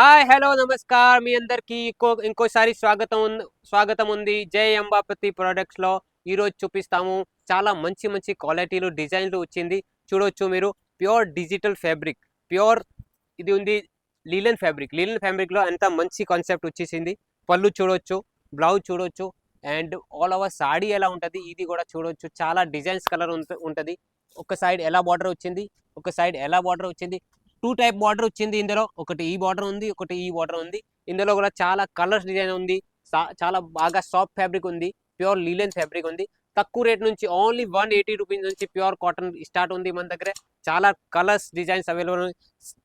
Hi hello namaskar. మీ అందరికి ఇంకో ఇంకోసారి స్వాగతం స్వాగతం ఉంది. జై అంబాపతి ప్రోడక్ట్స్లో ఈరోజు ఈ రోజు చూపిస్తాము. చాలా మంచి మంచి క్వాలిటీలు డిజైన్లు వచ్చింది. చూడొచ్చు మీరు. Pure digital fabric. ప్యూర్ ఇది ఉంది లీలన్ ఫ్యాబ్రిక్. లీలన్ ఫ్యాబ్రిక్లో ఎంత మంచి కాన్సెప్ట్ వచ్చేసింది. పళ్ళు చూడొచ్చు బ్లౌజ్ చూడొచ్చు అండ్ ఆల్ ఓవర్ సాడీ ఎలా ఉంటుంది ఇది కూడా చూడొచ్చు. చాలా డిజైన్స్ కలర్ ఉంటుంది. ఒక సైడ్ ఎలా బార్డర్ వచ్చింది ఒక సైడ్ ఎలా బార్డర్ వచ్చింది టూ టైప్ బార్డర్ వచ్చింది ఇందులో. ఒకటి e ఈ బార్డర్ ఉంది ఒకటి e ఈ బార్డర్ ఉంది. ఇందులో కూడా చాలా కలర్స్ డిజైన్ ఉంది. సా- చాలా బాగా సాఫ్ట్ ఫ్యాబ్రిక్ ఉంది ప్యూర్ లీలెన్ ఫ్యాబ్రిక్ ఉంది. తక్కువ రేట్ నుంచి ఓన్లీ వన్ ఎయిటీ రూపీస్ నుంచి ప్యూర్ కాటన్ స్టార్ట్ ఉంది మన దగ్గర. చాలా కలర్స్ డిజైన్స్ అవైలబుల్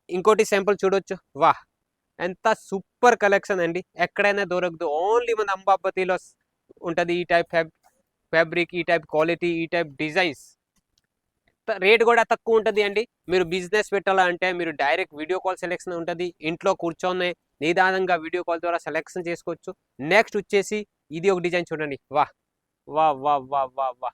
ఇంకోటి శాంపుల్ చూడొచ్చు. వాహ్! ఎంత సూపర్ కలెక్షన్ అండి. ఎక్కడైనా దొరకదు. ఓన్లీ మన అంబాపతిలో ఉంటుంది ఈ టైప్ ఫ్యాబ్రిక్ ఈ టైప్ క్వాలిటీ ఈ టైప్ డిజైన్స్ రేట్ కూడా తక్కువ ఉంటుంది అండి. మీరు బిజినెస్ పెట్టాలంటే మీరు డైరెక్ట్ వీడియో కాల్ సెలెక్షన్ ఉంటుంది. ఇంట్లో కూర్చొని నిదానంగా వీడియో కాల్ ద్వారా సెలెక్షన్ చేసుకోవచ్చు. నెక్స్ట్ వచ్చేసి ఇది ఒక డిజైన్ చూడండి. వా వా వా వా వా వా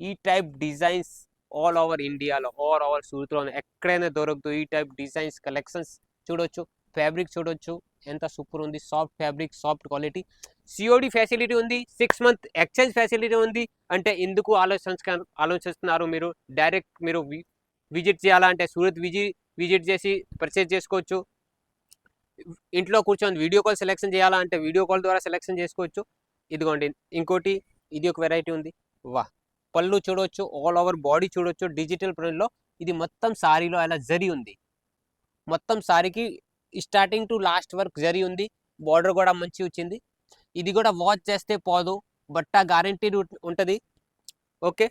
ఈ టైప్ డిజైన్స్ ఆల్ ఓవర్ ఇండియాలో ఆల్ ఓవర్ సూర్తులో ఎక్కడైనా దొరకదు ఈ టైప్ డిజైన్స్ కలెక్షన్స్ చూడొచ్చు ఫ్యాబ్రిక్ చూడొచ్చు ఎంత సూపర్ ఉంది soft fabric soft quality COD facility ఉంది సిక్స్ మంత్ ఎక్స్చేంజ్ ఫెసిలిటీ ఉంది. అంటే ఎందుకు ఆలోచించ ఆలోచిస్తున్నారు మీరు? డైరెక్ట్ మీరు విజిట్ విజిట్ చేయాలంటే సూరత్ విజి విజిట్ చేసి పర్చేజ్ చేసుకోవచ్చు. ఇంట్లో కూర్చొని వీడియో కాల్ సెలెక్షన్ చేయాలంటే వీడియో కాల్ ద్వారా సెలెక్షన్ చేసుకోవచ్చు. ఇదిగోండి ఇంకోటి ఇది ఒక వెరైటీ ఉంది. వా పళ్ళు చూడవచ్చు ఆల్ ఓవర్ బాడీ చూడవచ్చు డిజిటల్ ప్రింట్లో ఇది మొత్తం సారీలో అలా జరి ఉంది. మొత్తం సారీకి స్టార్టింగ్ టు లాస్ట్ వరకు జరి ఉంది బార్డర్ కూడా మంచి వచ్చింది. ఇది కూడా వాచ్ చేస్తే పోదు. బట్ట గ్యారంటీ ఉంటుంది. ఓకే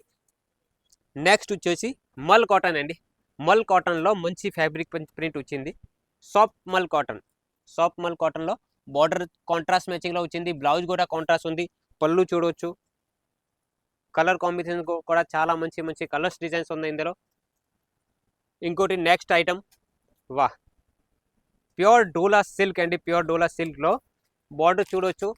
నెక్స్ట్ వచ్చేసి మల్ కాటన్ అండి. మల్ కాటన్లో మంచి ఫ్యాబ్రిక్ ప్రింట్ వచ్చింది. Soft mul cotton soft mul కాటన్లో బార్డర్ కాంట్రాస్ట్ మ్యాచింగ్లో వచ్చింది. బ్లౌజ్ కూడా కాంట్రాస్ట్ ఉంది. పళ్ళు చూడవచ్చు కలర్ కాంబినేషన్ కూడా చాలా మంచి మంచి కలర్స్ డిజైన్స్ ఉన్నాయి ఇందులో. ఇంకోటి నెక్స్ట్ ఐటమ్ వా ప్యూర్ డూలా సిల్క్ అండి ప్యూర్ డూలా సిల్క్లో. బార్డర్ చూడవచ్చు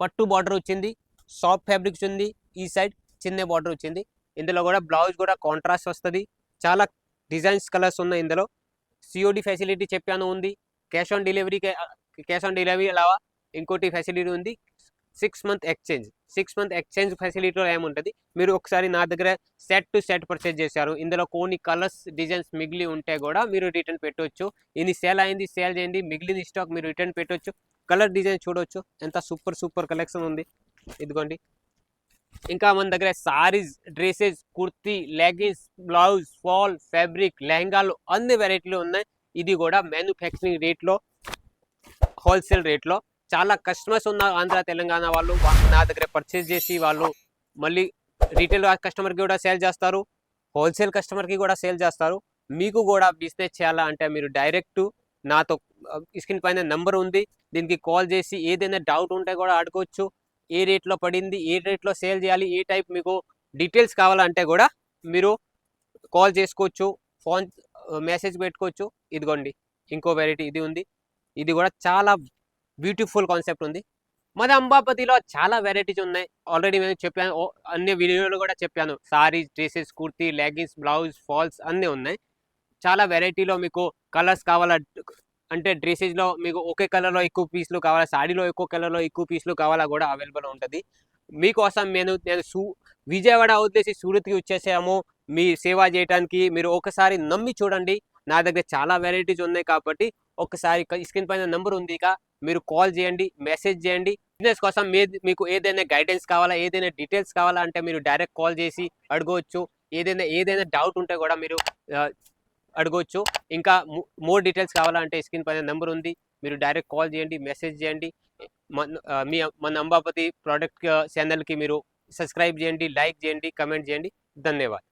పట్టు బార్డర్ వచ్చింది సాఫ్ట్ ఫ్యాబ్రిక్ వచ్చింది ఈ సైడ్ చిన్న బార్డర్ వచ్చింది. ఇందులో కూడా బ్లౌజ్ కూడా కాంట్రాస్ట్ వస్తుంది. చాలా డిజైన్స్ కలర్స్ ఉన్నాయి ఇందులో. సిఓడి ఫెసిలిటీ చెప్పాను ఉంది. Cash on delivery cash on delivery అలా ఇంకోటి ఫెసిలిటీ ఉంది. Six month exchange six month exchange ఫెసిలిటీలో ఏముంటుంది? మీరు ఒకసారి నా దగ్గర సెట్ టు సెట్ పర్చేజ్ చేశారు. ఇందులో కొన్ని కలర్స్ డిజైన్స్ మిగిలి ఉంటే కూడా మీరు రిటర్న్ పెట్టవచ్చు ఇది సేల్ అయింది సేల్ చేయండి. మిగిలిన స్టాక్ మీరు రిటర్న్ పెట్టవచ్చు కలర్ డిజైన్ చూడవచ్చు ఎంత సూపర్ సూపర్ కలెక్షన్ ఉంది. ఇదిగోండి. ఇంకా మన దగ్గర sarees dresses kurti leggings blouse fall fabric లెహంగాలు అన్ని వెరైటీలు ఉన్నాయి. ఇది కూడా మ్యానుఫ్యాక్చరింగ్ రేట్లో హోల్సేల్ రేట్లో చాలా కస్టమర్స్ ఉన్న ఆంధ్ర తెలంగాణ వాళ్ళు నా దగ్గర పర్చేస్ చేసి వాళ్ళు మళ్ళీ రీటైల్ కస్టమర్కి కూడా సేల్ చేస్తారు. హోల్సేల్ కస్టమర్కి కూడా సేల్ చేస్తారు. మీకు కూడా బిజినెస్ చేయాలా అంటే మీరు డైరెక్ట్ నాతో స్క్రీన్ పైన నెంబర్ ఉంది. దీనికి కాల్ చేసి ఏదైనా డౌట్ ఉంటే కూడా అడగవచ్చు ఏ రేట్లో పడింది ఏ రేట్లో సేల్ చేయాలి ఏ టైప్ మీకు డీటెయిల్స్ కావాలంటే కూడా మీరు కాల్ చేసుకోవచ్చు ఫోన్ మెసేజ్ పెట్టుకోవచ్చు. ఇదిగోండి ఇంకో వెరైటీ ఇది ఉంది. ఇది కూడా చాలా బ్యూటిఫుల్ కాన్సెప్ట్ ఉంది. మరి అంబాపతిలో చాలా వెరైటీస్ ఉన్నాయి. ఆల్రెడీ నేను చెప్పాను. అన్ని వీడియోలు కూడా చెప్పాను. Sarees dresses kurti leggings blouse falls అన్నీ ఉన్నాయి. చాలా వెరైటీలో మీకు కలర్స్ కావాలా? అంటే డ్రెస్సెస్లో మీకు ఒకే కలర్లో ఎక్కువ పీస్లు కావాలా? సాడీలో ఎక్కువ కలర్లో ఎక్కువ పీస్లు కావాలా కూడా అవైలబుల్ ఉంటుంది. మీకోసం నేను నేను సూ విజయవాడ వదిలేసి సూరత్కి వచ్చేసాము. మీ సేవ చేయడానికి మీరు ఒకసారి నమ్మి చూడండి. నా దగ్గర చాలా వెరైటీస్ ఉన్నాయి కాబట్టి ఒకసారి స్క్రీన్ పైన నెంబర్ ఉంది ఇక. మీరు కాల్ చేయండి మెసేజ్ చేయండి. బిజినెస్ కోసం మీకు ఏదైనా గైడెన్స్ కావాలా ఏదైనా డీటెయిల్స్ కావాలా అంటే మీరు డైరెక్ట్ కాల్ చేసి అడగవచ్చు. ఏదైనా ఏదైనా డౌట్ ఉంటే కూడా మీరు అడగవచ్చు. ఇంకా మోర్ డీటెయిల్స్ కావాలంటే స్క్రీన్ పైన నెంబర్ ఉంది. మీరు డైరెక్ట్ కాల్ చేయండి మెసేజ్ చేయండి. మీ మన అంబాపతి ప్రోడక్ట్ ఛానల్కి మీరు సబ్స్క్రైబ్ చేయండి లైక్ చేయండి కమెంట్ చేయండి. ధన్యవాదాలు.